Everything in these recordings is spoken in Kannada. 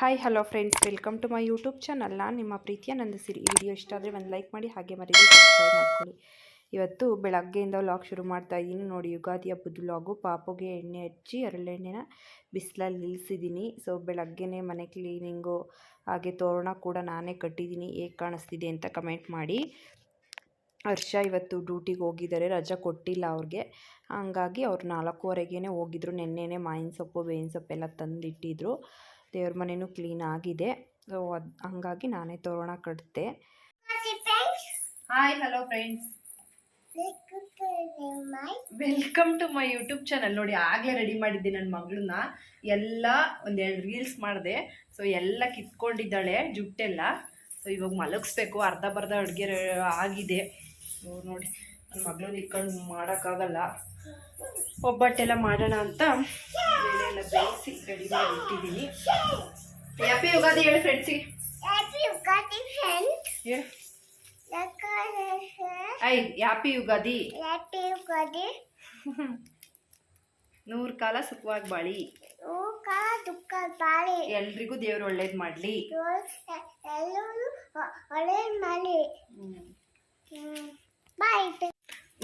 Hi hello friends welcome to my YouTube channel ನಾನು ನಿಮ್ಮ ಪ್ರೀತಿಯ ನಂದಿಸಿರಿ. ಈ ವಿಡಿಯೋ ಇಷ್ಟ ಆದರೆ ಒಂದು ಲೈಕ್ ಮಾಡಿ, ಹಾಗೆ ಮರೀಲಿ ಸಬ್ಸ್ಕ್ರೈಬ್ ಮಾಡ್ಕೊಳ್ಳಿ. ಇವತ್ತು ಬೆಳಗ್ಗೆಯಿಂದ ವ್ಲಾಗ್ ಶುರು ಮಾಡ್ತಾ ಇದ್ದೀನಿ. ನೋಡಿ, ಯುಗಾದಿ ಹಬ್ಬದ ವ್ಲಾಗು ಪಾಪುಗೆ ಎಣ್ಣೆ ಹಚ್ಚಿ ಅರಳೆಣ್ಣೆನ ಬಿಸಿಲಲ್ಲಿ ನಿಲ್ಲಿಸಿದ್ದೀನಿ ಸೊ ಬೆಳಗ್ಗೆನೇ ಮನೆ ಕ್ಲೀನಿಂಗು ಹಾಗೆ ತೋರಣ ಕೂಡ ನಾನೇ ಕಟ್ಟಿದ್ದೀನಿ. ಹೇಗೆ ಕಾಣಿಸ್ತಿದೆ ಅಂತ ಕಮೆಂಟ್ ಮಾಡಿ. ಹರ್ಷ ಇವತ್ತು ಡ್ಯೂಟಿಗೆ ಹೋಗಿದ್ದಾರೆ. ರಜಾ ಕೊಟ್ಟಿಲ್ಲ ಅವ್ರಿಗೆ. ಹಂಗಾಗಿ ಅವ್ರು ನಾಲ್ಕೂವರೆಗೇ ಹೋಗಿದ್ರು. ನೆನ್ನೆನೇ ಮಾಯಿನ ಸೊಪ್ಪು, ಬೇವಿನ ಸೊಪ್ಪೆಲ್ಲ ತಂದಿಟ್ಟಿದ್ರು. ದೇವ್ರ ಮನೆಯೂ ಕ್ಲೀನ್ ಆಗಿದೆ. ಸೊ ಅದು ಹಂಗಾಗಿ ನಾನೇ ತೋರಣ ಕಟ್ತೆ hi hello friends welcome to my YouTube channel ನೋಡಿ ಆಗಲೇ ರೆಡಿ ಮಾಡಿದ್ದೆ ನನ್ನ ಮಗಳನ್ನ. ಎಲ್ಲ ಒಂದೆರಡು ರೀಲ್ಸ್ ಮಾಡಿದೆ. ಸೊ ಎಲ್ಲ ಕಿತ್ಕೊಂಡಿದ್ದಾಳೆ ಜುಟ್ಟೆಲ್ಲ. ಸೊ ಇವಾಗ ಮಲಗಿಸ್ಬೇಕು. ಅರ್ಧ ಬರ್ಧ ಅಡುಗೆ ಆಗಿದೆ. ಸೊ ನೋಡಿ ನನ್ನ ಮಗಳನ್ನ ಇಟ್ಕೊಂಡು ಮಾಡೋಕ್ಕಾಗಲ್ಲ. ಒಬ್ಬಟ್ಟೆಲ್ಲ ಮಾಡೋಣ ಅಂತ. ಬೇಯಿಸಿ. ರೆಡಿ ಮಾಡಿ ಇಟ್ಟಿದ್ದೀನಿ ಹ್ಯಾಪಿ ಯುಗಾದಿ ಹೇಳಿ ಫ್ರೆಂಡ್ಸಿಗೆ ಐ ಹ್ಯಾಪಿ ಯುಗಾದಿ. ನೂರು ಕಾಲ ಸುಖವಾಗಿ ಬಾಳಿ. ಎಲ್ರಿಗೂ ದೇವ್ರು ಒಳ್ಳೇದು ಮಾಡಲಿ.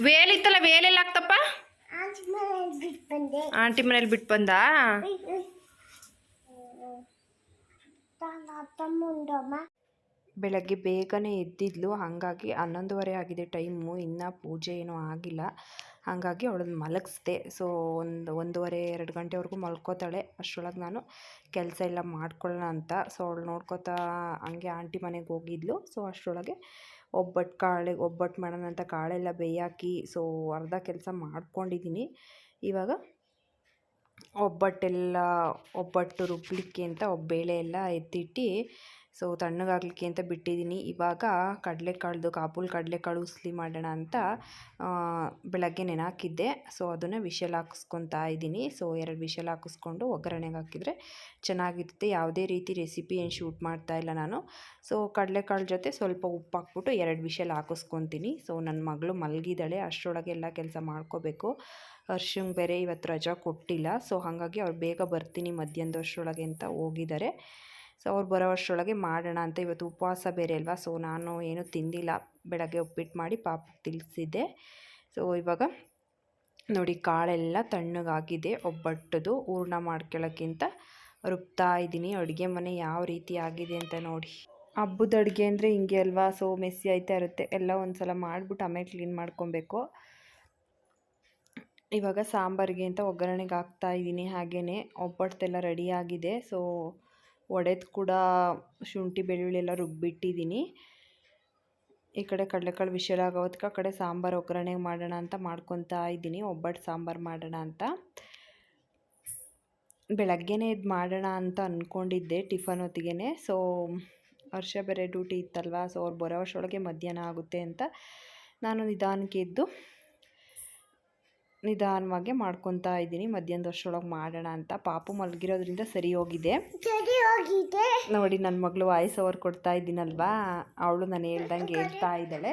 ವೇಲಿತ್ತಲ್ಲ ವೇಲೆಲ್ಲ ಆಗ್ತಪ್ಪ ಆಂಟಿ ಮನೇಲಿ ಬಿಟ್ಟು ಬಂದ. ಬೆಳಗ್ಗೆ ಬೇಗನೆ ಎದ್ದಿದ್ಲು, ಹಾಗಾಗಿ ಹನ್ನೊಂದುವರೆ ಆಗಿದೆ ಟೈಮು, ಇನ್ನೂ ಪೂಜೆ ಏನೂ ಆಗಿಲ್ಲ. ಹಾಗಾಗಿ ಅವಳನ್ನ ಮಲಗಿಸ್ದೆ. ಸೊ ಒಂದು, ಒಂದೂವರೆ, ಎರಡು ಗಂಟೆವರೆಗೂ ಮಲ್ಕೋತಾಳೆ. ಅಷ್ಟರೊಳಗೆ ನಾನು ಕೆಲಸ ಎಲ್ಲ ಮಾಡ್ಕೊಳ್ಳೋಣ ಅಂತ. ಸೊ ಅವಳು ನೋಡ್ಕೋತಾ ಹಂಗೆ ಆಂಟಿ ಮನೆಗೆ ಹೋಗಿದ್ಲು. ಸೊ ಅಷ್ಟರೊಳಗೆ ಒಬ್ಬಟ್ಟು ಕಾಳೆ ಒಬ್ಬಟ್ಟು ಮಾಡೋಣ ಅಂತ ಕಾಳೆಲ್ಲ ಬೇಯಾಕಿ ಸೊ ಅರ್ಧ ಕೆಲಸ ಮಾಡ್ಕೊಂಡಿದ್ದೀನಿ ಇವಾಗ ಒಬ್ಬಟ್ಟೆಲ್ಲ ಒಬ್ಬಟ್ಟು ರುಬ್ಬಲಿಕ್ಕೆ ಅಂತ ಬೇಳೆ ಎಲ್ಲ ಎತ್ತಿಟ್ಟು ಸೊ ತಣ್ಣಗಾಗಲಿಕ್ಕೆ ಅಂತ ಬಿಟ್ಟಿದ್ದೀನಿ. ಇವಾಗ ಕಡಲೆಕಾಳ್ದು ಕಾಪುಲ್ ಕಡಲೆಕಾಳು ಉಸ್ಲಿ ಮಾಡೋಣ ಅಂತ ಬೆಳಗ್ಗೆ ನೆನಾಕಿದ್ದೆ. ಸೊ ಅದನ್ನು ವಿಷಲ್ ಹಾಕಿಸ್ಕೊತಾ ಇದ್ದೀನಿ. ಸೊ ಎರಡು ವಿಷಲ್ ಹಾಕಿಸ್ಕೊಂಡು ಒಗ್ಗರಣೆಗೆ ಹಾಕಿದರೆ ಚೆನ್ನಾಗಿರುತ್ತೆ. ಯಾವುದೇ ರೀತಿ ರೆಸಿಪಿ ಏನು ಶೂಟ್ ಮಾಡ್ತಾ ಇಲ್ಲ ನಾನು. ಸೊ ಕಡಲೆಕಾಳು ಜೊತೆ ಸ್ವಲ್ಪ ಉಪ್ಪು ಹಾಕ್ಬಿಟ್ಟು ಎರಡು ವಿಷಲ್ ಹಾಕಿಸ್ಕೊತೀನಿ. ಸೊ ನನ್ನ ಮಗಳು ಮಲಗಿದ್ದಾಳೆ. ಅಷ್ಟರೊಳಗೆ ಎಲ್ಲ ಕೆಲಸ ಮಾಡ್ಕೋಬೇಕು. ಹರ್ಷಂಗೆ ಬೇರೆ ಇವತ್ತು ರಜಾ ಕೊಟ್ಟಿಲ್ಲ. ಸೊ ಹಾಗಾಗಿ ಅವ್ರು ಬೇಗ ಬರ್ತೀನಿ ಮಧ್ಯಾಹ್ನದಷ್ಟರೊಳಗೆ ಅಂತ ಹೋಗಿದ್ದಾರೆ. ಸೊ ಅವ್ರು ಬರೋ ಮಾಡೋಣ ಅಂತ ಇವತ್ತು ಉಪವಾಸ ಬೇರೆ ಅಲ್ವಾ? ಸೊ ನಾನು ಏನು ತಿಂದಿಲ್ಲ. ಬೆಳಗ್ಗೆ ಉಪ್ಪಿಟ್ಟು ಮಾಡಿ ಪಾಪ ತಿಳಿಸಿದ್ದೆ ಸೊ ಇವಾಗ ನೋಡಿ ಕಾಳೆಲ್ಲ ತಣ್ಣಗಾಗಿದೆ. ಒಬ್ಬಟ್ಟದು ಹೂರ್ಣ ಮಾಡ್ಕೊಳ್ಳೋಕ್ಕಿಂತ ರುಬ್ತಾ ಇದ್ದೀನಿ. ಅಡುಗೆ ಮನೆ ಯಾವ ರೀತಿ ಆಗಿದೆ ಅಂತ ನೋಡಿ. ಹಬ್ಬದ ಅಡುಗೆ ಅಂದರೆ ಹಿಂಗೆ ಅಲ್ವಾ? ಸೊ ಮೆಸ್ಸಿ ಆಯ್ತಾ ಇರುತ್ತೆ. ಎಲ್ಲ ಒಂದು ಸಲ ಮಾಡಿಬಿಟ್ಟು ಆಮೇಲೆ ಕ್ಲೀನ್ ಮಾಡ್ಕೊಬೇಕು. ಇವಾಗ ಸಾಂಬಾರಿಗೆ ಅಂತ ಒಗ್ಗರಣೆಗೆ ಹಾಕ್ತಾ ಇದ್ದೀನಿ. ಹಾಗೆಯೇ ಒಬ್ಬಟ್ಟೆಲ್ಲ ರೆಡಿಯಾಗಿದೆ ಸೊ ಒಡೆದು ಕೂಡ ಶುಂಠಿ, ಬೆಳ್ಳುಳ್ಳಿ ಎಲ್ಲ ರುಬ್ಬಿಟ್ಟಿದ್ದೀನಿ. ಈ ಕಡೆ ಕಡಲೆಕಾಳು ವಿಷಲ್ ಆಗೋದಕ್ಕೆ ಆ ಕಡೆ ಸಾಂಬಾರು ಒಗ್ಗರಣೆ ಮಾಡೋಣ ಅಂತ ಮಾಡ್ಕೊತಾ ಇದ್ದೀನಿ. ಒಬ್ಬಟ್ಟು ಸಾಂಬಾರು ಮಾಡೋಣ ಅಂತ. ಬೆಳಗ್ಗೆನೇ ಇದು ಮಾಡೋಣ ಅಂತ ಅಂದ್ಕೊಂಡಿದ್ದೆ ಟಿಫನ್ ಹೊತ್ತಿಗೆ ಸೊ, ವರ್ಷ ಬೇರೆ ಡ್ಯೂಟಿ ಇತ್ತಲ್ವ, ಸೊ ಅವ್ರು ಬರೋ ವರ್ಷೊಳಗೆ ಮಧ್ಯಾಹ್ನ ಆಗುತ್ತೆ ಅಂತ ನಾನು ನಿಧಾನಕ್ಕೆ ಇದ್ದು ನಿಧಾನವಾಗಿ ಮಾಡ್ಕೊತಾ ಇದ್ದೀನಿ. ಮಧ್ಯಾಹ್ನದಷ್ಟರೊಳಗೆ ಮಾಡೋಣ ಅಂತ. ಪಾಪು ಮಲಗಿರೋದ್ರಿಂದ ಸರಿ ಹೋಗಿದೆ. ನೋಡಿ ನನ್ನ ಮಗಳು ವಾಯ್ಸ್ ಓವರ್ ಕೊಡ್ತಾ ಇದ್ದೀನಲ್ವಾ? ಅವಳು ನಾನು ಹೇಳ್ದಂಗೆ ಹೇಳ್ತಾ ಇದ್ದಾಳೆ.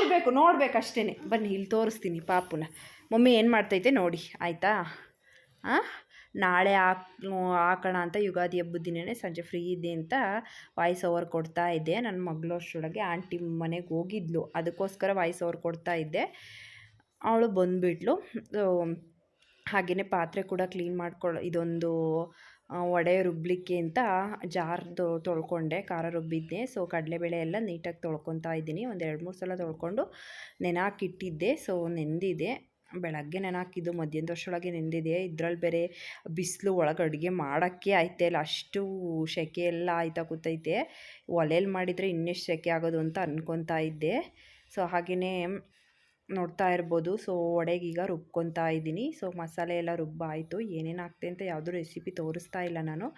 ಇರಬೇಕು ನೋಡ್ಬೇಕು ಅಷ್ಟೇ ಬನ್ನಿ ಇಲ್ಲಿ ತೋರಿಸ್ತೀನಿ ಪಾಪುನ. ಮಮ್ಮಿ ಏನು ಮಾಡ್ತೈತೆ ನೋಡಿ ಆಯಿತಾ? ಹಾಂ ನಾಳೆ ಹಾಕ್ ಹಾಕೋಣ ಅಂತ ಯುಗಾದಿ ಹಬ್ಬದ ದಿನವೇ ಸಂಜೆ ಫ್ರೀ ಇದೆ ಅಂತ ವಾಯ್ಸ್ ಓವರ್ ಕೊಡ್ತಾ ಇದ್ದೆ. ನನ್ನ ಮಗಳು ಅಷ್ಟರೊಳಗೆ ಆಂಟಿ ಮನೆಗೆ ಹೋಗಿದ್ಲು. ಅದಕ್ಕೋಸ್ಕರ ವಾಯ್ಸ್ ಓವರ್ ಕೊಡ್ತಾ ಇದ್ದೆ. ಅವಳು ಬಂದುಬಿಟ್ಲು. ಹಾಗೆಯೇ ಪಾತ್ರೆ ಕೂಡ ಕ್ಲೀನ್ ಮಾಡ್ಕೊಳ್ಳೋ ಇದೊಂದು ವಡೆ ರುಬ್ಬಲಿಕ್ಕೆ ಅಂತ ಜಾರ್ದು ತೊಳ್ಕೊಂಡೆ, ಖಾರ ರುಬ್ಬಿದ್ದೆ. ಸೊ ಕಡಲೆಬೇಳೆ ಎಲ್ಲ ನೀಟಾಗಿ ತೊಳ್ಕೊತಾ ಇದ್ದೀನಿ. ಒಂದು ಎರಡು ಮೂರು ಸಲ ತೊಳ್ಕೊಂಡು ನೆನಾಕಿಟ್ಟಿದ್ದೆ. ಸೊ ನೆಂದಿದೆ. ಬೆಳಗ್ಗೆ ನೆನಾಕಿದ್ದು ವರ್ಷೊಳಗೆ ನೆಂದಿದೆ. ಇದ್ರಲ್ಲಿ ಬೇರೆ ಬಿಸಿಲು ಒಳಗೆ ಅಡುಗೆ ಮಾಡೋಕ್ಕೆ ಆಯ್ತಾ ಇಲ್ಲ. ಅಷ್ಟು ಸೆಕೆ ಎಲ್ಲ ಆಯ್ತಾ ಕೂತೈತೆ. ಒಲೆಯಲ್ಲಿ ಮಾಡಿದರೆ ಇನ್ನೆಷ್ಟು ಸೆಕೆ ಆಗೋದು ಅಂತ ಅಂದ್ಕೊತಾ ಇದ್ದೆ. ಸೊ ಹಾಗೆಯೇ ನೋಡ್ತಾ ಇರ್ಬೋದು. ಸೊ ಈಗ ರುಬ್ಕೊತಾ ಇದ್ದೀನಿ. ಸೊ, ಮಸಾಲೆ ಎಲ್ಲ ರುಬ್ಬಾಯಿತು. ಏನೇನು ಆಗ್ತೆ ಅಂತ ಯಾವುದೂ ರೆಸಿಪಿ ತೋರಿಸ್ತಾ ಇಲ್ಲ ನಾನು.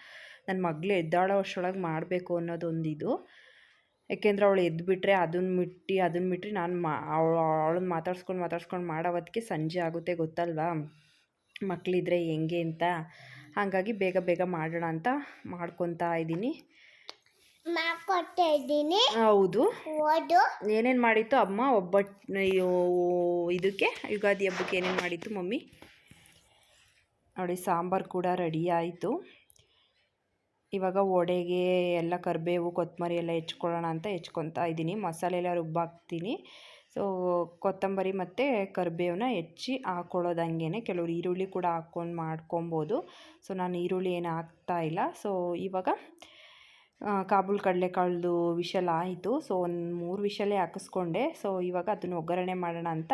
ನನ್ನ ಮಗಳು ಎದ್ದಾಳೋ ಅಷ್ಟರೊಳಗೆ ಮಾಡಬೇಕು ಅನ್ನೋದೊಂದಿದು. ಯಾಕೆಂದ್ರೆ ಅವಳು ಎದ್ದುಬಿಟ್ರೆ ಅದನ್ನ ಮಿಟ್ಟಿ ಅದನ್ನ ಬಿಟ್ಟರೆ ನಾನು ಮಾ, ಅವಳು ಅವಳನ್ನ ಮಾತಾಡ್ಸ್ಕೊಂಡು ಮಾತಾಡ್ಸ್ಕೊಂಡು ಮಾಡೋವತ್ತಿಗೆ ಸಂಜೆ ಆಗುತ್ತೆ ಗೊತ್ತಲ್ವಾ? ಮಕ್ಕಳಿದ್ರೆ ಹೆಂಗೆ ಅಂತ. ಹಾಗಾಗಿ ಬೇಗ ಬೇಗ ಮಾಡೋಣ ಅಂತ ಮಾಡ್ಕೊತಾ ಇದ್ದೀನಿ. ಮಾಡ್ಕೊಡ್ತಾ ಇದ್ದೀನಿ. ಹೌದು. ಓದು. ಏನೇನು ಮಾಡಿತ್ತು ಅಮ್ಮ? ಒಬ್ಬಟ್ಟು ಇದಕ್ಕೆ ಯುಗಾದಿ ಹಬ್ಬಕ್ಕೆ ಏನೇನು ಮಾಡಿತ್ತು ಮಮ್ಮಿ? ನೋಡಿ ಸಾಂಬಾರು ಕೂಡ ರೆಡಿ ಆಯಿತು. ಇವಾಗ ವಡೆಗೆ ಎಲ್ಲ ಕರಿಬೇವು ಕೊತ್ತಂಬರಿ ಎಲ್ಲ ಹೆಚ್ಕೊಳ್ಳೋಣ ಅಂತ ಹೆಚ್ಕೊತಾ ಇದ್ದೀನಿ. ಮಸಾಲೆ ಎಲ್ಲ ರುಬ್ಬಾಕ್ತೀನಿ ಸೊ ಕೊತ್ತಂಬರಿ ಮತ್ತು ಕರಿಬೇವನ್ನ ಹೆಚ್ಚಿ ಹಾಕ್ಕೊಳ್ಳೋದಂಗೆ ಕೆಲವರು ಈರುಳ್ಳಿ ಕೂಡ ಹಾಕ್ಕೊಂಡು ಮಾಡ್ಕೊಬೋದು. ಸೊ ನಾನು ಈರುಳ್ಳಿ ಏನು ಹಾಕ್ತಾ ಇಲ್ಲ. ಸೊ ಇವಾಗ ಕಾಬೂಲ್ ಕಡಲೆಕಾಳ್ದು ವಿಷಲ್ ಆಯಿತು. ಸೊ ಒಂದು ಮೂರು ವಿಷಲೇ ಹಾಕಿಸ್ಕೊಂಡೆ. ಸೊ ಇವಾಗ ಅದನ್ನು ಒಗ್ಗರಣೆ ಮಾಡೋಣ ಅಂತ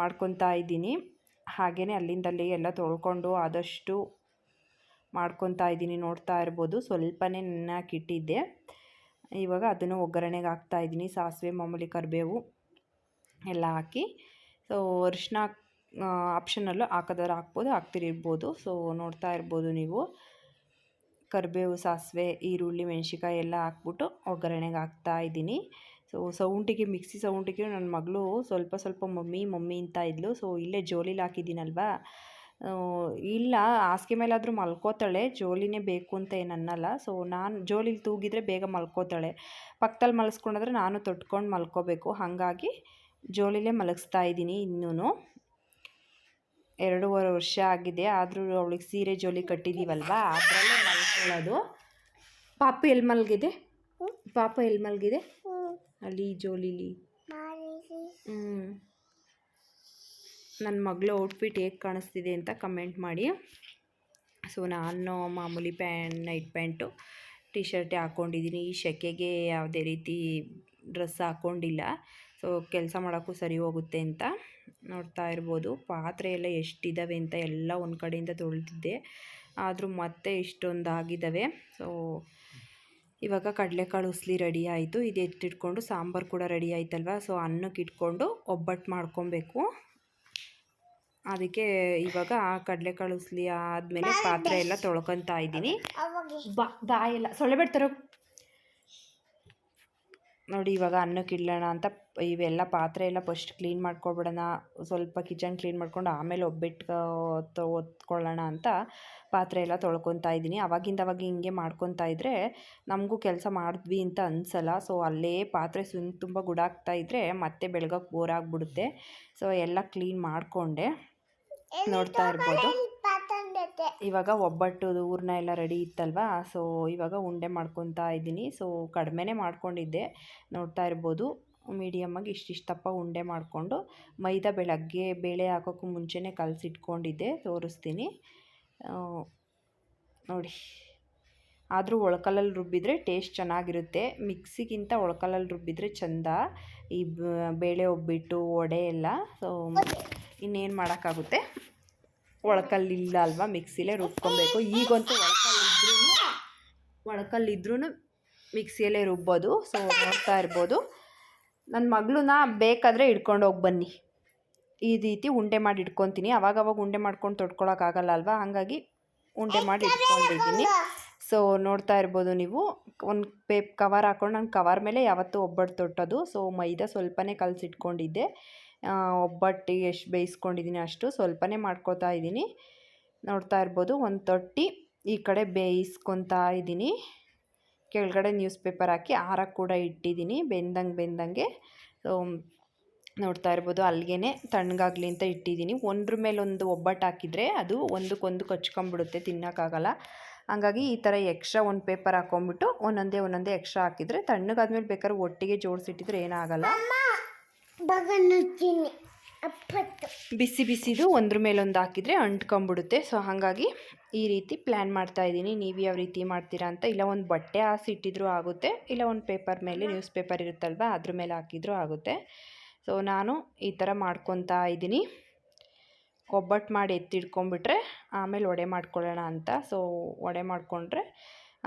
ಮಾಡ್ಕೊತಾ ಇದ್ದೀನಿ. ಹಾಗೆಯೇ ಅಲ್ಲಿಂದಲ್ಲಿ ಎಲ್ಲ ತೊಳ್ಕೊಂಡು ಆದಷ್ಟು ಮಾಡ್ಕೊತಾ ಇದ್ದೀನಿ ನೋಡ್ತಾ ಇರ್ಬೋದು. ಸ್ವಲ್ಪನೇ ನೆನಕಿಟ್ಟಿದ್ದೆ ಇವಾಗ ಅದನ್ನು ಒಗ್ಗರಣೆಗೆ ಹಾಕ್ತಾ ಇದ್ದೀನಿ. ಸಾಸಿವೆ, ಮಾಮೂಲಿ ಕರಿಬೇವು ಎಲ್ಲ ಹಾಕಿ. ಸೊ ಅರಿಶಿನ ಆಪ್ಷನಲ್ಲೂ ಹಾಕೋದಾರು ಹಾಕ್ಬೋದು, ಹಾಕ್ತಿರಿರ್ಬೋದು. ಸೊ ನೋಡ್ತಾ ಇರ್ಬೋದು ನೀವು. ಕರಿಬೇವು, ಸಾಸಿವೆ, ಈರುಳ್ಳಿ ಮೆಣಸಿಕಾಯಿ ಎಲ್ಲ ಹಾಕ್ಬಿಟ್ಟು ಒಗ್ಗರಣೆಗೆ ಹಾಕ್ತಾ ಇದ್ದೀನಿ. ಸೊ ಸೌಂಡಿಗೆ ಮಿಕ್ಸಿ ಸೌಂಡಿಗೆ ನನ್ನ ಮಗಳು ಸ್ವಲ್ಪ ಸ್ವಲ್ಪ ಮಮ್ಮಿ ಮಮ್ಮಿ ಅಂತ ಇದ್ಲು. ಸೊ ಇಲ್ಲೇ ಜೋಲಿಲಿ ಹಾಕಿದ್ದೀನಲ್ವಾ? ಇಲ್ಲ, ಹಾಸಿಗೆ ಮೇಲಾದರೂ ಮಲ್ಕೋತಾಳೆ. ಜೋಲಿನೇ ಬೇಕು ಅಂತ ಏನು ಅನ್ನಲ್ಲ. ಸೊ ನಾನು ಜೋಲಿಲಿ ತೂಗಿದ್ರೆ ಬೇಗ ಮಲ್ಕೋತಾಳೆ. ಪಕ್ಕದಲ್ಲಿ ಮಲಸ್ಕೊಂಡಾದ್ರೆ ನಾನು ತೊಟ್ಕೊಂಡು ಮಲ್ಕೋಬೇಕು. ಹಾಗಾಗಿ ಜೋಲಿಲೇ ಮಲಗಿಸ್ತಾ ಇದ್ದೀನಿ ಇನ್ನೂ ಎರಡೂವರೆ ವರ್ಷ ಆಗಿದೆ. ಆದರೂ ಅವಳಿಗೆ ಸೀರೆ ಜೋಲಿ ಕಟ್ಟಿದ್ದೀವಲ್ವಾ ಅದರಲ್ಲೇ ಮಲ್ಕೊಳ್ಳೋದು ಪಾಪು ಎಲ್ಲಿ ಮಲಗಿದೆ? ಪಾಪ ಎಲ್ಲಿ ಮಲಗಿದೆ? ಅಲ್ಲಿ ಜೋಲಿಲಿ. ಹ್ಞೂ ನನ್ನ ಮಗಳು ಔಟ್ಫಿಟ್ ಹೇಗೆ ಕಾಣಿಸ್ತಿದೆ ಅಂತ ಕಮೆಂಟ್ ಮಾಡಿ. ಸೊ, ನಾನು ಮಾಮೂಲಿ ಪ್ಯಾಂಟ್, ನೈಟ್ ಪ್ಯಾಂಟು ಟಿ ಶರ್ಟೇ ಹಾಕ್ಕೊಂಡಿದ್ದೀನಿ ಈ ಶೆಕೆಗೆ ಯಾವುದೇ ರೀತಿ ಡ್ರೆಸ್ ಹಾಕ್ಕೊಂಡಿಲ್ಲ ಸೊ ಕೆಲಸ ಮಾಡೋಕ್ಕೂ ಸರಿ ಹೋಗುತ್ತೆ ಅಂತ ನೋಡ್ತಾ ಇರ್ಬೋದು. ಪಾತ್ರೆ ಎಲ್ಲ ಎಷ್ಟಿದ್ದಾವೆ ಅಂತ ಎಲ್ಲ ಒಂದು ಕಡೆಯಿಂದ ತೊಳೆದಿದ್ದೆ. ಆದರೂ ಮತ್ತೆ ಇಷ್ಟೊಂದು ಆಗಿದ್ದಾವೆ ಸೊ ಇವಾಗ ಕಡಲೆಕಾಳು ಉಸ್ಲಿ ರೆಡಿ ಆಯಿತು. ಇದು ಎತ್ತಿಟ್ಕೊಂಡು ಸಾಂಬಾರು ಕೂಡ ರೆಡಿ ಆಯ್ತಲ್ವ? ಸೊ ಅನ್ನಕ್ಕೆ ಇಟ್ಕೊಂಡು ಒಬ್ಬಟ್ಟು ಮಾಡ್ಕೊಬೇಕು. ಅದಕ್ಕೆ ಇವಾಗ ಕಡಲೆಕಾಳು ಉಸ್ಲಿ ಆದಮೇಲೆ ಪಾತ್ರೆ ಎಲ್ಲ ತೊಳ್ಕೊತಾ ಇದ್ದೀನಿ. ಬಾ ಬಾಯೆಲ್ಲ ಸೊಳ್ಳೆ ಬಿಡ್ತಾರೋ ನೋಡಿ ಇವಾಗ ಅನ್ನಕ್ಕೆ ಇಡೋಣ ಅಂತ ಇವೆಲ್ಲ ಪಾತ್ರೆ ಎಲ್ಲ ಫಸ್ಟ್ ಕ್ಲೀನ್ ಮಾಡ್ಕೊಬಿಡೋಣ. ಸ್ವಲ್ಪ ಕಿಚನ್ ಕ್ಲೀನ್ ಮಾಡ್ಕೊಂಡು ಆಮೇಲೆ ಒಬ್ಬಿಟ್ಟು ಒತ್ಕೊಳ್ಳೋಣ ಅಂತ ಪಾತ್ರೆ ಎಲ್ಲ ತೊಳ್ಕೊತಾ ಇದ್ದೀನಿ. ಅವಾಗಿಂದ ಅವಾಗ ಹಿಂಗೆ ಮಾಡ್ಕೊತಾ ಇದ್ದರೆ ನಮಗೂ ಕೆಲಸ ಮಾಡಿದ್ವಿ ಅಂತ ಅನಿಸಲ್ಲ. ಸೊ ಅಲ್ಲೇ ಪಾತ್ರೆ ಸುಮ್ ತುಂಬ ಗುಡಾಗ್ತಾ ಇದ್ದರೆ ಮತ್ತೆ ಬೆಳಗ್ಗೆ ಬೋರ್ ಆಗಿಬಿಡುತ್ತೆ. ಸೊ ಎಲ್ಲ ಕ್ಲೀನ್ ಮಾಡಿಕೊಂಡೆ. ನೋಡ್ತಾ ಇರ್ಬೋದು. ಇವಾಗ ಒಬ್ಬಟ್ಟು ಊರನ್ನ ಎಲ್ಲ ರೆಡಿ ಇತ್ತಲ್ವಾ? ಸೊ ಇವಾಗ ಉಂಡೆ ಮಾಡ್ಕೊತಾ ಇದ್ದೀನಿ. ಸೊ ಕಡಿಮೆನೇ ಮಾಡ್ಕೊಂಡಿದ್ದೆ. ನೋಡ್ತಾ ಇರ್ಬೋದು. ಮೀಡಿಯಮ್ಮಾಗಿ ಇಷ್ಟಿಷ್ಟಪ್ಪ ಉಂಡೆ ಮಾಡಿಕೊಂಡು ಮೈದಾ ಬೆಳಗ್ಗೆ ಬೇಳೆ ಹಾಕೋಕ್ಕೂ ಮುಂಚೆನೇ ಕಲಸಿಟ್ಕೊಂಡಿದ್ದೆ. ತೋರಿಸ್ತೀನಿ. ನೋಡಿ. ಆದರೂ ಒಳ್ಕಲ್ಲಲ್ಲಿ ರುಬ್ಬಿದರೆ ಟೇಸ್ಟ್ ಚೆನ್ನಾಗಿರುತ್ತೆ. ಮಿಕ್ಸಿಗಿಂತ ಒಳ್ಕಲ್ಲಲ್ಲಿ ರುಬ್ಬಿದರೆ ಚಂದ. ಈ ಬೇಳೆ ಒಬ್ಬಿಟ್ಟು ವಡೆ ಎಲ್ಲ. ಸೊ ಇನ್ನೇನು ಮಾಡೋಕ್ಕಾಗುತ್ತೆ? ಒಳಕಲ್ಲಿಲ್ಲ ಅಲ್ವಾ ಮಿಕ್ಸಿಲೇ ರುಬ್ಕೊಬೇಕು. ಈಗಂತೂ ಒಳಕಲ್ಲಿದ್ರೂ ಒಳಕಲ್ಲಿದ್ರೂ ಮಿಕ್ಸಿಯಲ್ಲೇ ರುಬ್ಬೋದು. ಸೊ ನೋಡ್ತಾ ಇರ್ಬೋದು. ನನ್ನ ಮಗಳನ್ನ ಬೇಕಾದರೆ ಹೋಗಿ ಬನ್ನಿ. ಈ ರೀತಿ ಉಂಡೆ ಮಾಡಿ ಇಟ್ಕೊತೀನಿ ಅವಾಗವಾಗ ಉಂಡೆ ಮಾಡ್ಕೊಂಡು ತೊಟ್ಕೊಳಕ್ಕಾಗಲ್ಲ ಅಲ್ವಾ? ಹಾಗಾಗಿ ಉಂಡೆ ಮಾಡಿ ಇಟ್ಕೊಂಡಿದ್ದೀನಿ ಸೊ ನೋಡ್ತಾ ಇರ್ಬೋದು ನೀವು. ಒಂದು ಪೇಪ್ ಕವರ್ ಹಾಕೊಂಡು ನಾನು ಕವರ್ ಮೇಲೆ ಯಾವತ್ತೂ ಒಬ್ಬಟ್ಟು ತೊಟ್ಟೋದು. ಸೊ ಮೈದಾ ಸ್ವಲ್ಪನೇ ಕಲಸಿಟ್ಕೊಂಡಿದ್ದೆ. ಒಬ್ಬಟ್ಟಿಗೆ ಎಷ್ಟು ಬೇಯಿಸ್ಕೊಂಡಿದ್ದೀನಿ ಅಷ್ಟು ಸ್ವಲ್ಪನೇ ಮಾಡ್ಕೋತಾ ಇದ್ದೀನಿ. ನೋಡ್ತಾ ಇರ್ಬೋದು ಒಂದು ತೊಟ್ಟಿ ಈ ಕಡೆ ಬೇಯಿಸ್ಕೊತಾ ಇದ್ದೀನಿ. ಕೆಳಗಡೆ ನ್ಯೂಸ್ ಪೇಪರ್ ಹಾಕಿ ಆರ ಕೂಡ ಇಟ್ಟಿದ್ದೀನಿ ಬೆಂದಂಗೆ ಬೆಂದಂಗೆ. ನೋಡ್ತಾ ಇರ್ಬೋದು ಅಲ್ಲಿಗೆ ತಣ್ಣಗಾಗಲಿ ಅಂತ ಇಟ್ಟಿದ್ದೀನಿ. ಒಂದ್ರ ಮೇಲೆ ಒಂದು ಒಬ್ಬಟ್ಟು ಹಾಕಿದರೆ ಅದು ಒಂದಕ್ಕೊಂದು ಕಚ್ಕೊಂಬಿಡುತ್ತೆ ತಿನ್ನೋಕ್ಕಾಗಲ್ಲ. ಹಾಗಾಗಿ ಈ ಥರ ಎಕ್ಸ್ಟ್ರಾ ಒಂದು ಪೇಪರ್ ಹಾಕ್ಕೊಂಬಿಟ್ಟು ಒಂದೊಂದೇ ಒಂದೊಂದೇ ಎಕ್ಸ್ಟ್ರಾ ಹಾಕಿದರೆ ತಣ್ಣಗಾದ್ಮೇಲೆ ಬೇಕಾದ್ರೆ ಒಟ್ಟಿಗೆ ಜೋಡಿಸಿಟ್ಟಿದ್ರೆ ಏನಾಗಲ್ಲ. ಅಪ್ಪತ್ತು. ಬಿಸಿ ಬಿಸಿದು ಒಂದ್ರ ಮೇಲೊಂದು ಹಾಕಿದರೆ ಅಂಟ್ಕೊಂಬಿಡುತ್ತೆ. ಸೊ ಹಾಗಾಗಿ ಈ ರೀತಿ ಪ್ಲ್ಯಾನ್ ಮಾಡ್ತಾ ಇದ್ದೀನಿ. ನೀವು ಯಾವ ರೀತಿ ಮಾಡ್ತೀರಾ ಅಂತ. ಇಲ್ಲ ಒಂದು ಬಟ್ಟೆ ಹಾಸಿ ಇಟ್ಟಿದ್ರೂ ಆಗುತ್ತೆ. ಇಲ್ಲ ಒಂದು ಪೇಪರ್ ಮೇಲೆ ನ್ಯೂಸ್ ಪೇಪರ್ ಇರುತ್ತಲ್ವ ಅದ್ರ ಮೇಲೆ ಹಾಕಿದ್ರೂ ಆಗುತ್ತೆ. ಸೊ ನಾನು ಈ ಥರ ಮಾಡ್ಕೊತಾ ಇದ್ದೀನಿ. ಒಬ್ಬಟ್ಟು ಮಾಡಿ ಎತ್ತಿಡ್ಕೊಂಬಿಟ್ರೆ ಆಮೇಲೆ ವಡೆ ಮಾಡ್ಕೊಳ್ಳೋಣ ಅಂತ. ಸೊ ವಡೆ ಮಾಡಿಕೊಂಡ್ರೆ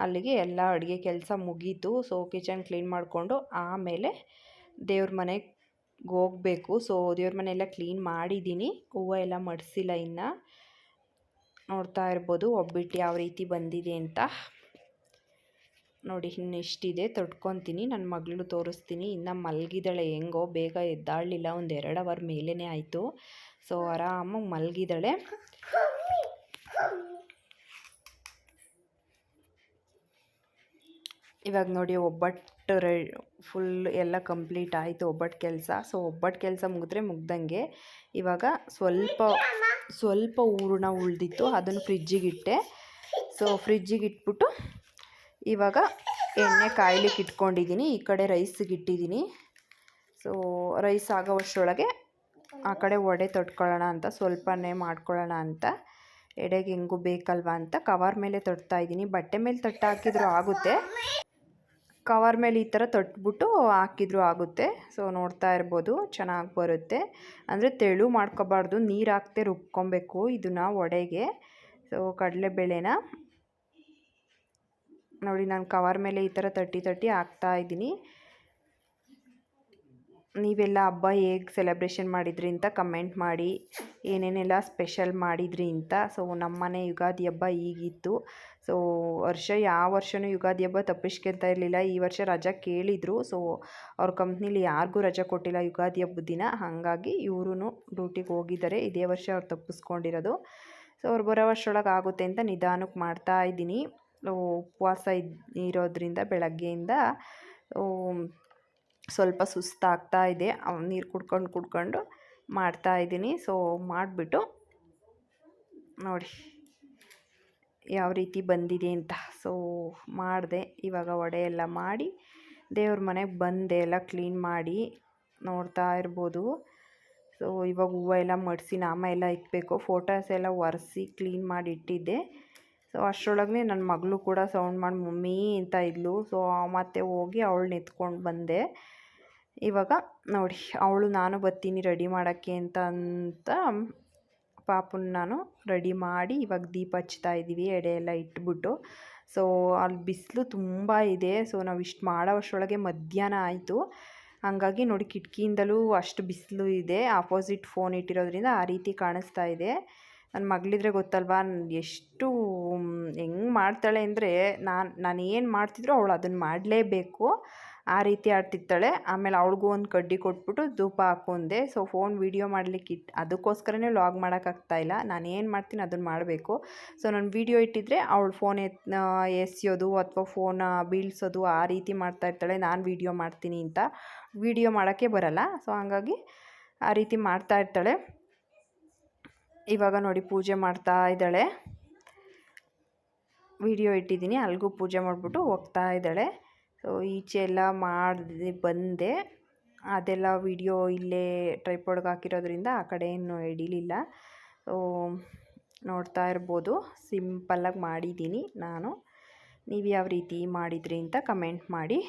ಅಲ್ಲಿಗೆ ಎಲ್ಲ ಅಡುಗೆ ಕೆಲಸ ಮುಗೀತು. ಸೊ ಕಿಚನ್ ಕ್ಲೀನ್ ಮಾಡಿಕೊಂಡು ಆಮೇಲೆ ದೇವ್ರ ಮನೆಗೆ ಹೋಗಬೇಕು. ಸೊ ದೇವ್ರ ಮನೆಯೆಲ್ಲ ಕ್ಲೀನ್ ಮಾಡಿದ್ದೀನಿ. ಹೂವು ಎಲ್ಲ ಮಡಿಸಿಲ್ಲ ಇನ್ನು. ನೋಡ್ತಾ ಇರ್ಬೋದು ಒಬ್ಬಿಟ್ಟು ಯಾವ ರೀತಿ ಬಂದಿದೆ ಅಂತ. ನೋಡಿ, ಇನ್ನು ಇಷ್ಟಿದೆ. ತೊಟ್ಕೊತೀನಿ. ನನ್ನ ಮಗಳು ತೋರಿಸ್ತೀನಿ. ಇನ್ನು ಮಲಗಿದಳೆ ಹೆಂಗೋ ಬೇಗ ಎದ್ದಾಳಲಿಲ್ಲ. ಒಂದು ಎರಡು ಅವರ್ ಮೇಲೇ ಆಯಿತು. ಸೊ ಆರಾಮಾಗಿ ಮಲಗಿದಾಳೆ ಇವಾಗ ನೋಡಿ ಒಬ್ಬಟ್ಟು ರೇ ಫುಲ್ ಎಲ್ಲ ಕಂಪ್ಲೀಟ್ ಆಯಿತು ಒಬ್ಬಟ್ಟು ಕೆಲಸ. ಸೊ ಒಬ್ಬಟ್ಟು ಕೆಲಸ ಮುಗಿದ್ರೆ ಮುಗ್ದಂಗೆ ಇವಾಗ ಸ್ವಲ್ಪ ಸ್ವಲ್ಪ ಹೂರಣ ಉಳಿದಿತ್ತು, ಅದನ್ನು ಫ್ರಿಜ್ಜಿಗೆ ಇಟ್ಟೆ. ಸೊ ಫ್ರಿಜ್ಜಿಗೆ ಇಟ್ಬಿಟ್ಟು ಇವಾಗ ಎಣ್ಣೆ ಕಾಯ್ಲಿಕ್ಕೆ ಇಟ್ಕೊಂಡಿದ್ದೀನಿ ಈ ಕಡೆ ರೈಸ್ಗೆ ಇಟ್ಟಿದ್ದೀನಿ ಸೊ ರೈಸ್ ಆಗೋವಷ್ಟರೊಳಗೆ ಆ ಕಡೆ ವಡೆ ತೊಟ್ಕೊಳ್ಳೋಣ ಅಂತ, ಸ್ವಲ್ಪನೇ ಮಾಡ್ಕೊಳ್ಳೋಣ ಅಂತ. ಎಡೆಗೆ ಹೆಂಗೂ ಬೇಕಲ್ವಾ ಅಂತ, ಕವರ್ ಮೇಲೆ ತೊಡ್ತಾ ಇದ್ದೀನಿ ಬಟ್ಟೆ ಮೇಲೆ ತೊಟ್ಟ ಹಾಕಿದ್ರು ಆಗುತ್ತೆ. ಕವರ್ ಮೇಲೆ ಈ ಥರ ತೊಟ್ಬಿಟ್ಟು ಹಾಕಿದ್ರು ಆಗುತ್ತೆ. ಸೊ, ನೋಡ್ತಾ ಇರ್ಬೋದು, ಚೆನ್ನಾಗಿ ಬರುತ್ತೆ. ಅಂದರೆ ತೆಳು ಮಾಡ್ಕೋಬಾರ್ದು, ನೀರು ಹಾಕ್ತೆ ರುಬ್ಕೊಬೇಕು ಇದನ್ನು ಒಡೆಗೆ. ಸೊ, ಕಡಲೆಬೇಳೆನ ನೋಡಿ, ನಾನು ಕವರ್ ಮೇಲೆ ಈ ಥರ ತಟ್ಟಿ ತಟ್ಟಿ ಹಾಕ್ತಾ ಇದ್ದೀನಿ. ನೀವೆಲ್ಲ ಹಬ್ಬ ಹೇಗೆ ಸೆಲೆಬ್ರೇಷನ್ ಮಾಡಿದ್ರಿ ಅಂತ ಕಮೆಂಟ್ ಮಾಡಿ. ಏನೇನೆಲ್ಲ ಸ್ಪೆಷಲ್ ಮಾಡಿದ್ರಿ ಅಂತ. ಸೊ ನಮ್ಮನೆ ಯುಗಾದಿ ಹಬ್ಬ ಈಗಿತ್ತು. ಸೊ ವರ್ಷ ಯಾವ ವರ್ಷವೂ ಯುಗಾದಿ ಹಬ್ಬ ತಪ್ಪಿಸ್ಕೊಳ್ತಾ ಇರಲಿಲ್ಲ. ಈ ವರ್ಷ ರಜಾ ಕೇಳಿದರು. ಸೊ ಅವ್ರ ಕಂಪ್ನಿಲಿ ಯಾರಿಗೂ ರಜಾ ಕೊಟ್ಟಿಲ್ಲ ಯುಗಾದಿ ಹಬ್ಬದ ದಿನ. ಹಾಗಾಗಿ ಇವರು ಡ್ಯೂಟಿಗೆ ಹೋಗಿದ್ದಾರೆ. ಇದೇ ವರ್ಷ ಅವ್ರು ತಪ್ಪಿಸ್ಕೊಂಡಿರೋದು. ಸೊ ಅವ್ರು ಬರೋ ವರ್ಷೊಳಗೆ ಆಗುತ್ತೆ ಅಂತ ನಿಧಾನಕ್ಕೆ ಮಾಡ್ತಾ ಇದ್ದೀನಿ. ಉಪವಾಸ ಇರೋದ್ರಿಂದ ಬೆಳಗ್ಗೆಯಿಂದ. ಸ್ವಲ್ಪ ಸುಸ್ತಾಗ್ತಾ ಇದೆ. ನೀರು ಕುಡ್ಕೊಂಡು ಕುಡ್ಕೊಂಡು ಮಾಡ್ತಾ ಇದ್ದೀನಿ. ಸೊ ಮಾಡಿಬಿಟ್ಟು ನೋಡಿ ಯಾವ ರೀತಿ ಬಂದಿದೆ ಅಂತ. ಸೊ ಮಾಡಿದೆ. ಇವಾಗ ವಡೆ ಎಲ್ಲ ಮಾಡಿ ದೇವ್ರ ಮನೆಗೆ ಬಂದೆ ಎಲ್ಲ ಕ್ಲೀನ್ ಮಾಡಿ ನೋಡ್ತಾ ಇರ್ಬೋದು. ಸೊ ಇವಾಗ ಹೂವು ಎಲ್ಲ ಮಡಿಸಿ, ನಾಮ ಎಲ್ಲ ಇಕ್ಬೇಕು ಫೋಟೋಸ್ ಎಲ್ಲ ಒರೆಸಿ, ಕ್ಲೀನ್ ಮಾಡಿ ಇಟ್ಟಿದ್ದೆ. ಸೊ ಅಷ್ಟರೊಳಗೆ ನನ್ನ ಮಗಳು ಕೂಡ ಸೌಂಡ್ ಮಾಡಿ ಮಮ್ಮಿ ಅಂತ ಇದ್ಲು. ಸೊ ಮತ್ತೆ ಹೋಗಿ ಅವಳು ನಿಂತ್ಕೊಂಡು ಬಂದೆ. ಇವಾಗ ನೋಡಿ, ಅವಳು ನಾನು ಬರ್ತೀನಿ ರೆಡಿ ಮಾಡೋಕ್ಕೆ ಅಂತ ಅಂತ ಪಾಪನ್ನ ನಾನು ರೆಡಿ ಮಾಡಿ ಇವಾಗ ದೀಪ ಹಚ್ತಾ ಇದ್ದೀವಿ ಎಡೆ ಎಲ್ಲ ಇಟ್ಬಿಟ್ಟು. ಸೊ ಅಲ್ಲಿ ಬಿಸಿಲು ತುಂಬ ಇದೆ. ಸೊ ನಾವು ಇಷ್ಟು ಮಾಡೋ ಅಷ್ಟರೊಳಗೆ ಮಧ್ಯಾಹ್ನ ಆಯಿತು. ಹಾಗಾಗಿ ನೋಡಿ, ಕಿಟಕಿಯಿಂದಲೂ ಅಷ್ಟು ಬಿಸಿಲು ಇದೆ. ಆಪೋಸಿಟ್ ಫೋನ್ ಇಟ್ಟಿರೋದ್ರಿಂದ ಆ ರೀತಿ ಕಾಣಿಸ್ತಾ ಇದೆ. ನನ್ನ ಮಗಳಿದ್ರೆ ಗೊತ್ತಲ್ವಾ? ಎಷ್ಟು ಹೆಂಗೆ ಮಾಡ್ತಾಳೆ ಅಂದರೆ ನಾನು ನಾನು ಏನು ಮಾಡ್ತಿದ್ರು ಅವಳು ಅದನ್ನು ಮಾಡಲೇಬೇಕು. ಆ ರೀತಿ ಆಡ್ತಿರ್ತಾಳೆ. ಆಮೇಲೆ ಅವಳಿಗೂ ಒಂದು ಕಡ್ಡಿ ಕೊಟ್ಬಿಟ್ಟು ಧೂಪ ಹಾಕೊಂಡೆ ಸೊ, ಫೋನ್ ವೀಡಿಯೋ ಮಾಡಲಿಕ್ಕೆ ಇಟ್ಟು ಅದಕ್ಕೋಸ್ಕರನೇ ಲಾಗ್ ಮಾಡೋಕ್ಕಾಗ್ತಾಯಿಲ್ಲ ನಾನು ಏನು ಮಾಡ್ತೀನಿ ಅದನ್ನು ಮಾಡಬೇಕು. ಸೊ, ನಾನು ವೀಡಿಯೋ ಇಟ್ಟಿದ್ರೆ ಅವಳು ಫೋನ್ ಎತ್ ಎಸೆಯೋದು ಅಥವಾ ಫೋನ್ ಬೀಳ್ಸೋದು ಆ ರೀತಿ ಮಾಡ್ತಾ ಇರ್ತಾಳೆ. ನಾನು ವೀಡಿಯೋ ಮಾಡ್ತೀನಿ ಅಂತ. ವೀಡಿಯೋ ಮಾಡೋಕ್ಕೆ ಬರಲ್ಲ. ಸೊ, ಹಾಗಾಗಿ ಆ ರೀತಿ ಮಾಡ್ತಾ ಇರ್ತಾಳೆ. ಇವಾಗ ನೋಡಿ ಪೂಜೆ ಮಾಡ್ತಾ ಇದ್ದಾಳೆ. ವಿಡಿಯೋ ಇಟ್ಟಿದ್ದೀನಿ ಅಲ್ಲಿಗೂ ಪೂಜೆ ಮಾಡಿಬಿಟ್ಟು ಹೋಗ್ತಾ ಇದ್ದಾಳೆ. ಸೊ ಈಚೆ ಎಲ್ಲ ಮಾಡಿ ಬಂದೆ. ಅದೆಲ್ಲ ವಿಡಿಯೋ ಇಲ್ಲೇ ಟ್ರೈಪೋಡ್ಗೆ ಹಾಕಿರೋದ್ರಿಂದ ಆ ಕಡೆ ಏನು ಹಿಡಿಲಿಲ್ಲ. ಸೊ ನೋಡ್ತಾ ಇರ್ಬೋದು. ಸಿಂಪಲ್ಲಾಗಿ ಮಾಡಿದ್ದೀನಿ ನಾನು. ನೀವು ಯಾವ ರೀತಿ ಮಾಡಿದ್ರಿ ಅಂತ ಕಮೆಂಟ್ ಮಾಡಿ.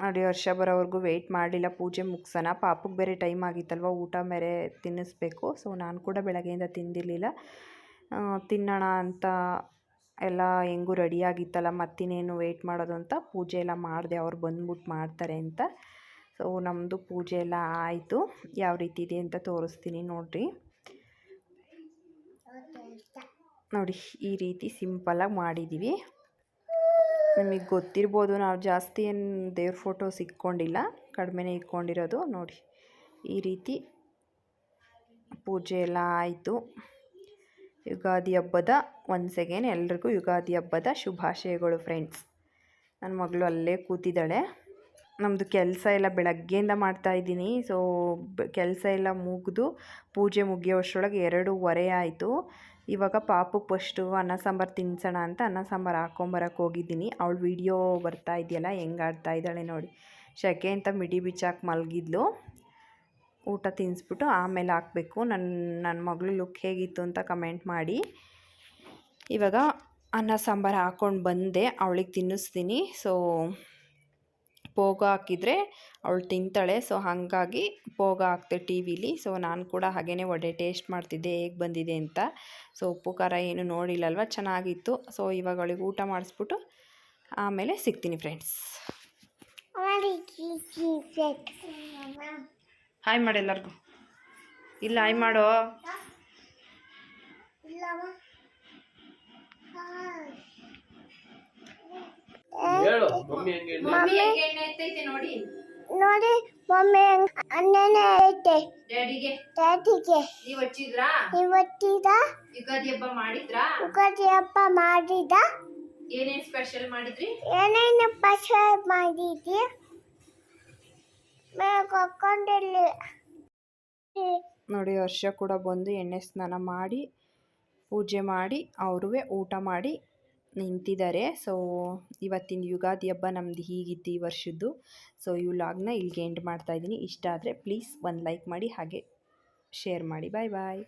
ನೋಡಿ, ವರ್ಷ ಬರೋವರೆಗೂ ವೆಯ್ಟ್ ಮಾಡಲಿಲ್ಲ. ಪೂಜೆ ಮುಗ್ಸೋಣ. ಪಾಪಕ್ಕೆ ಬೇರೆ ಟೈಮ್ ಆಗಿತ್ತಲ್ವ? ಊಟ ಬೇರೆ ತಿನ್ನಿಸ್ಬೇಕು. ಸೊ ನಾನು ಕೂಡ ಬೆಳಗ್ಗೆಯಿಂದ ತಿಂದಿರಲಿಲ್ಲ. ತಿನ್ನೋಣ ಅಂತ ಎಲ್ಲ ಹೆಂಗೂ ರೆಡಿಯಾಗಿತ್ತಲ್ಲ ಮತ್ತಿನ್ನೇನು ವೆಯ್ಟ್ ಮಾಡೋದು ಅಂತ ಪೂಜೆ ಎಲ್ಲ ಮಾಡಿದೆ. ಅವ್ರು ಬಂದ್ಬಿಟ್ಟು ಮಾಡ್ತಾರೆ ಅಂತ. ಸೊ ನಮ್ಮದು ಪೂಜೆ ಎಲ್ಲ ಆಯಿತು. ಯಾವ ರೀತಿ ಇದೆ ಅಂತ ತೋರಿಸ್ತೀನಿ ನೋಡಿರಿ. ನೋಡಿ, ಈ ರೀತಿ ಸಿಂಪಲಾಗಿ ಮಾಡಿದ್ದೀವಿ ನಿಮಗೆ ಗೊತ್ತಿರ್ಬೋದು ನಾವು ಜಾಸ್ತಿ ಏನು ದೇವ್ರ ಫೋಟೋಸ್ ಇಕ್ಕೊಂಡಿಲ್ಲ ಕಡಿಮೆನೇ ಇಟ್ಕೊಂಡಿರೋದು. ನೋಡಿ, ಈ ರೀತಿ ಪೂಜೆ ಎಲ್ಲ ಆಯಿತು. ಯುಗಾದಿ ಹಬ್ಬದ ಒನ್ಸ್ ಅಗೇನ್ ಎಲ್ರಿಗೂ ಯುಗಾದಿ ಹಬ್ಬದ ಶುಭಾಶಯಗಳು ಫ್ರೆಂಡ್ಸ್ ನನ್ನ ಮಗಳು ಅಲ್ಲೇ ಕೂತಿದ್ದಾಳೆ. ನಮ್ಮದು ಕೆಲಸ ಎಲ್ಲ ಬೆಳಗ್ಗೆಯಿಂದ ಮಾಡ್ತಾಯಿದ್ದೀನಿ ಸೊ ಕೆಲಸ ಎಲ್ಲ ಮುಗಿದು ಪೂಜೆ ಮುಗಿಯೋಷ್ಟರೊಳಗೆ ಎರಡೂವರೆ ಆಯಿತು. ಇವಾಗ ಪಾಪಕ್ಕೆ ಫಸ್ಟು ಅನ್ನ ಸಾಂಬಾರು ತಿನ್ಸೋಣ ಅಂತ ಅನ್ನ ಸಾಂಬಾರು ಹಾಕೊಂಬರಕ್ಕೆ ಹೋಗಿದ್ದೀನಿ. ಅವಳು ವೀಡಿಯೋ ಬರ್ತಾ ಇದೆಯಲ್ಲ, ಹೆಂಗೆ ಆಡ್ತಾ ಇದ್ದಾಳೆ ನೋಡಿ. ಶೆಕೆ ಅಂತ ಮಿಡಿ ಬಿಚ್ಚಾಕಿ ಮಲಗಿದ್ಲು. ಊಟ ತಿನ್ನಿಸ್ಬಿಟ್ಟು ಆಮೇಲೆ ಹಾಕಬೇಕು. ನನ್ನ ನನ್ನ ಮಗಳು ಲುಕ್ ಹೇಗಿತ್ತು ಅಂತ ಕಮೆಂಟ್ ಮಾಡಿ. ಇವಾಗ ಅನ್ನ ಸಾಂಬಾರು ಹಾಕ್ಕೊಂಡು ಬಂದೆ. ಅವಳಿಗೆ ತಿನ್ನಿಸ್ತೀನಿ. ಸೊ ಪೋಗ ಹಾಕಿದರೆ ಅವಳು ತಿಂತಾಳೆ. ಸೊ ಹಾಗಾಗಿ ಪೋಗ ಹಾಕ್ತೆ ಟಿ ವಿಲಿ ಸೊ ನಾನು ಕೂಡ ಹಾಗೇ ಒಡೆ ಟೇಸ್ಟ್ ಮಾಡ್ತಿದ್ದೆ. ಹೇಗೆ ಬಂದಿದೆ ಅಂತ. ಸೊ ಉಪ್ಪು, ಖಾರ ಏನು ನೋಡಿಲ್ಲಲ್ವ? ಚೆನ್ನಾಗಿತ್ತು. ಸೊ ಇವಾಗ ಅವಳಿಗೆ ಊಟ ಮಾಡಿಸ್ಬಿಟ್ಟು ಆಮೇಲೆ ಸಿಗ್ತೀನಿ ಫ್ರೆಂಡ್ಸ್ ಹಾಯ್ ಮಾಡಿ ಎಲ್ಲರಿಗೂ ಇಲ್ಲ ಹಾಯ್ ಮಾಡೋ. ಹೇಳು ಮಮ್ಮಿ ಹೆಂಗೆ ನೋಡಿ. ನೋಡಿ ಮಮ್ಮಿ ಅನ್ನನೇ ಐತೆ ಡ್ಯಾಡಿಗೆ ಡ್ಯಾಡಿಗೆ ನೀವು ಹಚ್ಚಿದ್ರಾ ಇವತ್ತಿದ ಯುಗಾದಿ ಹಬ್ಬ ಮಾಡಿದ್ರಾ? ಉಗಾದಿ ಹಬ್ಬ ಮಾಡಿದ ಏನೇನು ಸ್ಪೆಷಲ್ ಮಾಡಿದ್ರಿ? ಏನೇನು ಸ್ಪೆಷಲ್ ಮಾಡಿದ್ರಿ ನೋಡಿ ವರ್ಷ ಕೂಡ ಬಂದು ಎಣ್ಣೆ ಸ್ನಾನ ಮಾಡಿ ಪೂಜೆ ಮಾಡಿ ಅವ್ರೂ ಊಟ ಮಾಡಿ ನಿಂತಿದ್ದಾರೆ. ಸೊ, ಇವತ್ತಿನ ಯುಗಾದಿ ಹಬ್ಬ ನಮ್ದು ಹೀಗಿತ್ತು ಈ ವರ್ಷದ್ದು. ಸೊ, ಈ ವ್ಲಾಗ್ನ ಇಲ್ಲಿಗೆ ಎಂಡ್ ಮಾಡ್ತಾಯಿದ್ದೀನಿ ಇಷ್ಟ ಆದರೆ ಪ್ಲೀಸ್ ಒಂದು ಲೈಕ್ ಮಾಡಿ, ಹಾಗೆ ಶೇರ್ ಮಾಡಿ. ಬಾಯ್ ಬಾಯ್